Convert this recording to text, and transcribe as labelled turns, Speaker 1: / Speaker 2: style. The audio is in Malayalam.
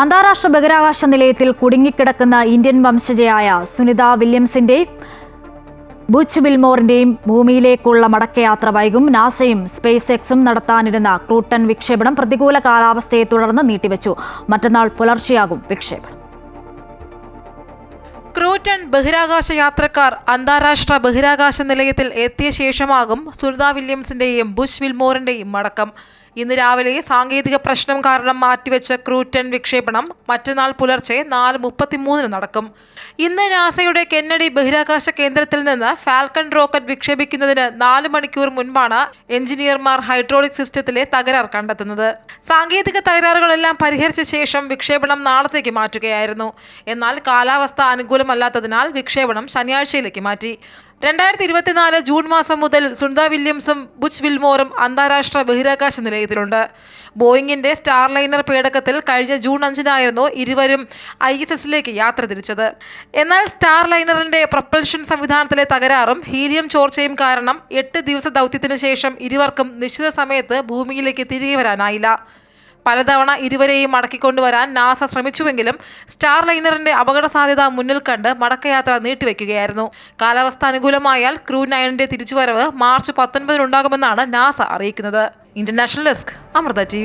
Speaker 1: അന്താരാഷ്ട്ര ബഹിരാകാശ നിലയത്തിൽ കുടുങ്ങിക്കിടക്കുന്ന ഇന്ത്യൻ വംശജയായ സുനിത വില്യംസിന്റെയും ബുച്ച് വിൽമോറിന്റെയും ഭൂമിയിലേക്കുള്ള മടക്കയാത്ര വൈകും. നാസയും സ്പേസ് എക്സും നടത്താനിരുന്ന ക്രൂട്ടൺ വിക്ഷേപണം പ്രതികൂല കാലാവസ്ഥയെ തുടർന്ന് നീട്ടിവെച്ചു. മറ്റന്നാൾ പുലർച്ചെയാകും വിക്ഷേപണം.
Speaker 2: ക്രൂറ്റൺ ബഹിരാകാശ യാത്രക്കാർ അന്താരാഷ്ട്ര ബഹിരാകാശ നിലയത്തിൽ എത്തിയ ശേഷമാകും സുനിത വില്യംസിന്റെയും ബുഷ് വിൽമോറിന്റെയും മടക്കം. ഇന്ന് രാവിലെ സാങ്കേതിക പ്രശ്നം കാരണം മാറ്റിവെച്ച ക്രൂറ്റൻ വിക്ഷേപണം മറ്റന്നാൾ പുലർച്ചെ നാല് മുപ്പത്തിമൂന്നിന് നടക്കും. ഇന്ന് നാസയുടെ കെന്നഡി ബഹിരാകാശ കേന്ദ്രത്തിൽ നിന്ന് ഫാൽക്കൺ റോക്കറ്റ് വിക്ഷേപിക്കുന്നതിന് നാല് മണിക്കൂർ മുൻപാണ് എഞ്ചിനീയർമാർ ഹൈഡ്രോളിക് സിസ്റ്റത്തിലെ തകരാർ കണ്ടെത്തുന്നത്. സാങ്കേതിക തകരാറുകളെല്ലാം പരിഹരിച്ച ശേഷം വിക്ഷേപണം നാളത്തേക്ക് മാറ്റുകയായിരുന്നു. എന്നാൽ കാലാവസ്ഥ അനുകൂലമല്ലാത്തതിനാൽ വിക്ഷേപണം ശനിയാഴ്ചയിലേക്ക് മാറ്റി. രണ്ടായിരത്തി ഇരുപത്തിനാല് ജൂൺ മാസം മുതൽ സുനിത വില്യംസും ബുച്ച് വിൽമോറും അന്താരാഷ്ട്ര ബഹിരാകാശ നിലയത്തിലുണ്ട്. ബോയിങ്ങിന്റെ സ്റ്റാർലൈനർ പേടകത്തിൽ കഴിഞ്ഞ ജൂൺ അഞ്ചിനായിരുന്നു ഇരുവരും ഐ എസ് എസിലേക്ക് യാത്ര തിരിച്ചത്. എന്നാൽ സ്റ്റാർലൈനറിന്റെ പ്രപ്പൽഷൻ സംവിധാനത്തിലെ തകരാറും ഹീലിയം ചോർച്ചയും കാരണം എട്ട് ദിവസ ദൗത്യത്തിന് ശേഷം ഇരുവർക്കും നിശ്ചിത സമയത്ത് ഭൂമിയിലേക്ക് തിരികെ വരാനായില്ല. പലതവണ ഇരുവരെയും മടക്കിക്കൊണ്ടുവരാൻ നാസ ശ്രമിച്ചുവെങ്കിലും സ്റ്റാർ ലൈനറിന്റെ അപകട സാധ്യത മുന്നിൽ കണ്ട് മടക്കയാത്ര നീട്ടിവെക്കുകയായിരുന്നു. കാലാവസ്ഥ അനുകൂലമായാൽ ക്രൂ നയനിന്റെ തിരിച്ചുവരവ് മാർച്ച് പത്തൊൻപതിനുണ്ടാകുമെന്നാണ് നാസ അറിയിക്കുന്നത്. International desk Amritha T